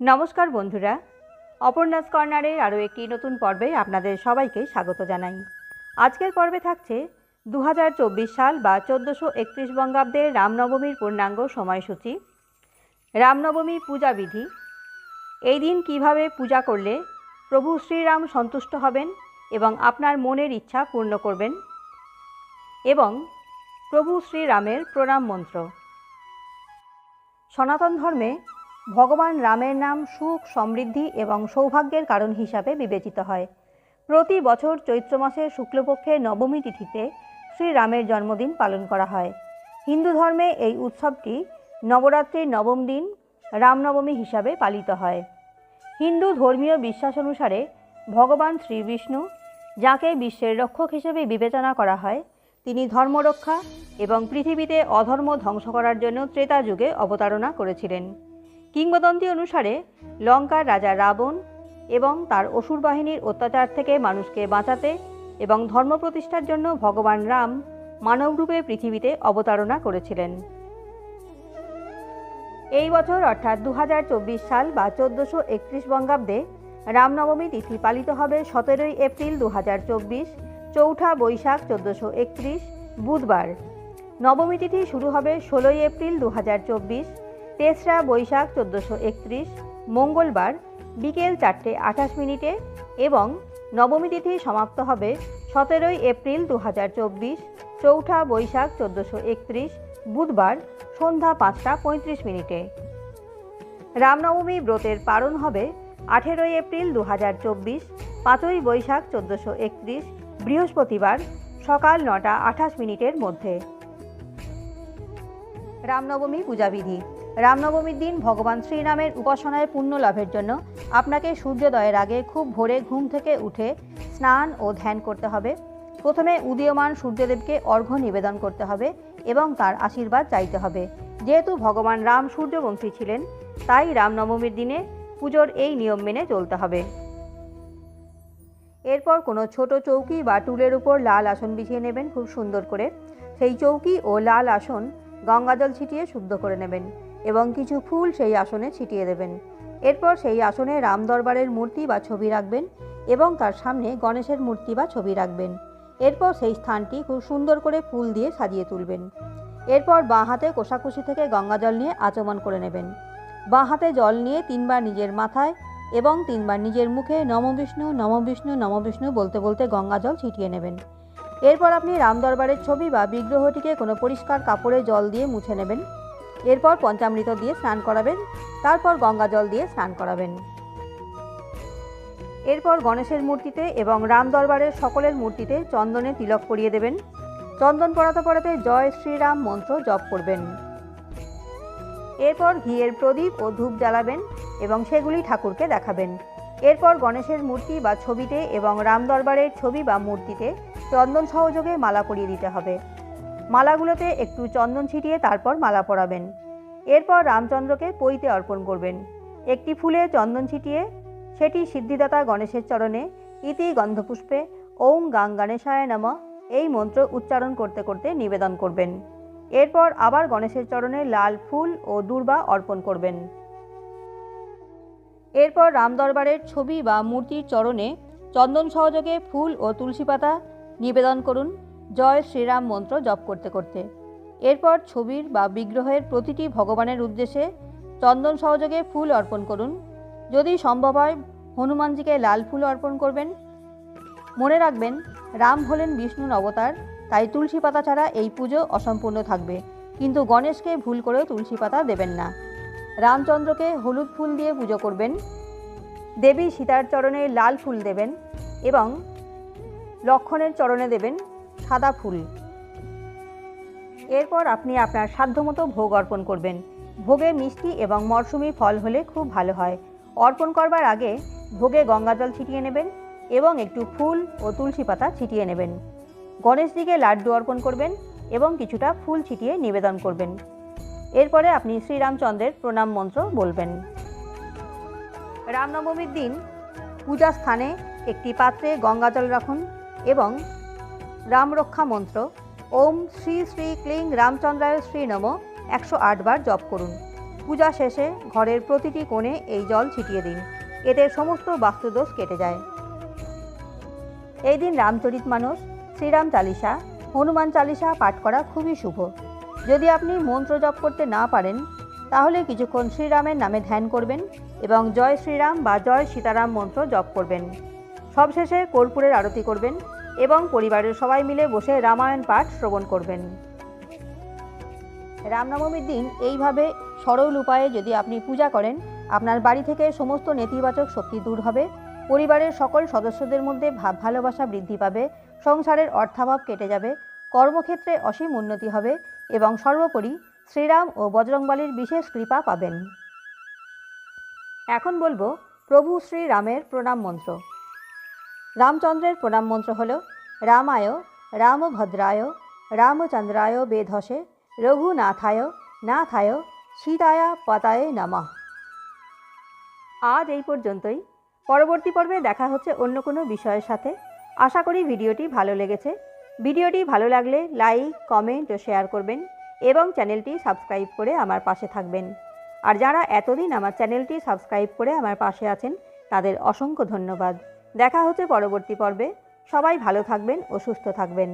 নমস্কার বন্ধুরা। অপর্ণাস কর্নারের আরও একটি নতুন পর্বে আপনাদের সবাইকে স্বাগত জানাই। আজকের পর্বে থাকছে দু হাজার চব্বিশ সাল বা চোদ্দোশো একত্রিশ বঙ্গাব্দের রামনবমীর পূর্ণাঙ্গ সময়সূচি। রামনবমী পূজা বিধি। এই দিন কীভাবে পূজা করলে প্রভু শ্রীরাম সন্তুষ্ট হবেন এবং আপনার মনের ইচ্ছা পূর্ণ করবেন এবং প্রভু শ্রীরামের প্রণাম মন্ত্র। সনাতন ধর্মে ভগবান রামের নাম সুখ, সমৃদ্ধি এবং সৌভাগ্যের কারণ হিসাবে বিবেচিত হয়। প্রতি বছর চৈত্র মাসের শুক্লপক্ষের নবমী তিথিতে শ্রীরামের জন্মদিন পালন করা হয়। হিন্দু ধর্মে এই উৎসবটি নবরাত্রির নবম দিন রামনবমী হিসাবে পালিত হয়। হিন্দু ধর্মীয় বিশ্বাস অনুসারে ভগবান শ্রী বিষ্ণু যাকে বিশ্বের রক্ষক হিসেবে বিবেচনা করা হয়, তিনি ধর্মরক্ষা এবং পৃথিবীতে অধর্ম ধ্বংস করার জন্য ত্রেতা যুগে অবতারণা করেছিলেন। কিংবদন্তি অনুসারে লঙ্কার রাজা রাবণ এবং তার অসুর বাহিনীর অত্যাচার থেকে মানুষকে বাঁচাতে এবং ধর্ম প্রতিষ্ঠার জন্য ভগবান রাম মানবরূপে পৃথিবীতে অবতারণা করেছিলেন। এই বছর অর্থাৎ দু হাজার চব্বিশ সাল বা চোদ্দোশো একত্রিশ বঙ্গাব্দে রামনবমী তিথি পালিত হবে সতেরোই এপ্রিল দু হাজার চব্বিশ, চৌঠা বৈশাখ চোদ্দোশো একত্রিশ, বুধবার। নবমী তিথি শুরু হবে ষোলোই এপ্রিল দু হাজার চব্বিশ তেসরা বৈশাখ চোদ্দোশো একত্রিশ, মঙ্গলবার বিকেল চারটে আঠাশ মিনিটে এবং নবমী তিথি সমাপ্ত হবে সতেরোই এপ্রিল দু হাজার চব্বিশ, চৌঠা বৈশাখ চোদ্দোশো একত্রিশ, বুধবার সন্ধ্যা পাঁচটা পঁয়ত্রিশ মিনিটে। রামনবমী ব্রতের পালন হবে আঠেরোই এপ্রিল দু হাজার চব্বিশ, পাঁচই বৈশাখ চোদ্দোশো একত্রিশ, বৃহস্পতিবার সকাল নটা আঠাশ মিনিটের মধ্যে। রামনবমী পূজাবিধি রামনবমীর দিন ভগবান শ্রীরামের উপাসনায় পুণ্য লাভের জন্য আপনাকে সূর্যোদয়ের আগে খুব ভোরে ঘুম থেকে উঠে স্নান ও ধ্যান করতে হবে। প্রথমে উদীয়মান সূর্যদেবকে অর্ঘ্য নিবেদন করতে হবে এবং তার আশীর্বাদ চাইতে হবে। যেহেতু ভগবান রাম সূর্যবংশী ছিলেন, তাই রামনবমীর দিনে পুজোর এই নিয়ম মেনে চলতে হবে। এরপর কোনো ছোট চৌকি বা টুলের উপর লাল আসন বিছিয়ে নেবেন খুব সুন্দর করে। সেই চৌকি ও লাল আসন গঙ্গাজল ছিটিয়ে শুদ্ধ করে নেবেন। এবং কিছু ফুল সেই আসনে ছিটিয়ে দেবেন। এরপর সেই আসনে রাম দরবারের মূর্তি বা ছবি রাখবেন এবং তার সামনে গণেশের মূর্তি বা ছবি রাখবেন। এরপর সেই স্থানটি খুব সুন্দর করে ফুল দিয়ে সাজিয়ে তুলবেন। এরপর বাঁ হাতে কোষাকুষি থেকে গঙ্গা জল নিয়ে আচমন করে নেবেন। বাঁ হাতে জল নিয়ে তিনবার নিজের মাথায় এবং তিনবার নিজের মুখে নম বিষ্ণু নম বিষ্ণু নম বিষ্ণু বলতে বলতে গঙ্গাজল ছিটিয়ে নেবেন। এরপর আপনি রাম দরবারের ছবি বা বিগ্রহটিকে কোনো পরিষ্কার কাপড়ে জল দিয়ে মুছে নেবেন। এরপর পঞ্চামৃত দিয়ে স্নান করাবেন, তারপর গঙ্গা জল দিয়ে স্নান করাবেন। এরপর গণেশের মূর্তিতে এবং রাম দরবারের সকলের মূর্তিতে চন্দনে তিলক পরিয়ে দেবেন। চন্দন পড়াতে পড়াতে জয় শ্রীরাম মন্ত্র জপ করবেন। এরপর ঘিয়ের প্রদীপ ও ধূপ জ্বালাবেন এবং সেগুলি ঠাকুরকে দেখাবেন। এরপর গণেশের মূর্তি বা ছবিতে এবং রাম দরবারের ছবি বা মূর্তিতে চন্দন সহযোগে মালা পরিয়ে দিতে হবে। মালাগুলোতে একটু চন্দন ছিটিয়ে তারপর মালা পরাবেন। এরপর রামচন্দ্রকে পইতে অর্পণ করবেন। একটি ফুলে চন্দন ছিটিয়ে, সেটি সিদ্ধিদাতা গণেশের চরণে, ইতি গন্ধপুষ্পে, ওং গাং গণেশায় নম, এই মন্ত্র উচ্চারণ করতে করতে নিবেদন করবেন। এরপর আবার গণেশের চরণে লাল ফুল ও দুর্বা অর্পণ করবেন। এরপর রাম দরবারের ছবি বা মূর্তির চরণে চন্দন সহযোগে ফুল ও তুলসী পাতা নিবেদন করুন। জয় শ্রীরাম মন্ত্র জপ করতে করতে। এরপর ছবির বা বিগ্রহের প্রতিটি ভগবানের উদ্দেশ্যে চন্দন সহযোগে ফুল অর্পণ করুন। যদি সম্ভব হয়, হনুমানজিকে লাল ফুল অর্পণ করবেন। মনে রাখবেন, রাম হলেন বিষ্ণুর অবতার, তাই তুলসী পাতা ছাড়া এই পুজো অসম্পূর্ণ থাকবে। কিন্তু গণেশকে ভুল করেও তুলসী পাতা দেবেন না। রামচন্দ্রকে হলুদ ফুল দিয়ে পুজো করবেন। দেবী সীতার চরণে লাল ফুল দেবেন এবং লক্ষণের চরণে দেবেন। সাদা ফুল। এরপর আপনি আপনার সাধ্যমতো ভোগ অর্পণ করবেন। ভোগে মিষ্টি এবং মরশুমি ফল হলে খুব ভালো হয়। অর্পণ করবার আগে ভোগে গঙ্গাজল ছিটিয়ে নেবেন এবং একটু ফুল ও তুলসী পাতা ছিটিয়ে নেবেন। গণেশজিকে লাড্ডু অর্পণ করবেন এবং কিছুটা ফুল ছিটিয়ে নিবেদন করবেন। এরপরে আপনি শ্রীরামচন্দ্রের প্রণাম মন্ত্র বলবেন। রামনবমীর দিন পূজা স্থানে একটি পাত্রে গঙ্গাজল রাখুন এবং রামরক্ষা মন্ত্র। ওম শ্রী শ্রী ক্লিং রামচন্দ্রায় শ্রী নম। একশো বার জপ করুন। পূজা শেষে ঘরের প্রতিটি কোণে এই জল ছিটিয়ে দিন। এতে সমস্ত বাস্তুদোষ কেটে যায়। এই দিন রামচরিত মানস, শ্রীরাম চালিসা, হনুমান চালিসা পাঠ করা খুবই শুভ। যদি আপনি মন্ত্র জপ করতে না পারেন, তাহলে কিছুক্ষণ শ্রীরামের নামে ধ্যান করবেন এবং জয় শ্রীরাম বা জয় সীতারাম মন্ত্র জপ করবেন। সবশেষে কর্পূরের আরতি করবেন। এবং পরিবারের সবাই মিলে বসে রামায়ণ পাঠ শ্রবণ করবেন। রামনবমীর দিন এইভাবে সরল উপায়ে যদি আপনি পূজা করেন, আপনার বাড়ি থেকে সমস্ত নেতিবাচক শক্তি দূর হবে, পরিবারের সকল সদস্যদের মধ্যে ভাব ভালোবাসা বৃদ্ধি পাবে, সংসারের অর্থাভাব কেটে যাবে, কর্মক্ষেত্রে অসীম উন্নতি হবে এবং সর্বোপরি শ্রীরাম ও বজরংবলীর বিশেষ কৃপা পাবেন। এখন বলব, প্রভু শ্রীরামের প্রণাম মন্ত্র। রামচন্দ্রের প্রণাম মন্ত্র হল, রামায়, রামভদ্রায়, রামচন্দ্রায় বেধসে, রঘুনাথায়, নাথায়, সীতায়া পতায়ে নমঃ। আজ এই পর্যন্তই। পরবর্তী পর্বে দেখা হচ্ছে অন্য কোনো বিষয়ের সাথে। আশা করি ভিডিওটি ভালো লেগেছে। ভিডিওটি ভালো লাগলে লাইক, কমেন্ট ও শেয়ার করবেন এবং চ্যানেলটি সাবস্ক্রাইব করে আমার পাশে থাকবেন। আর যারা এতদিন আমার চ্যানেলটি সাবস্ক্রাইব করে আমার পাশে আছেন, তাদের অসংখ্য ধন্যবাদ। দেখা হচ্ছে পরবর্তী পর্বে। সবাই ভালো থাকবেন ও সুস্থ থাকবেন।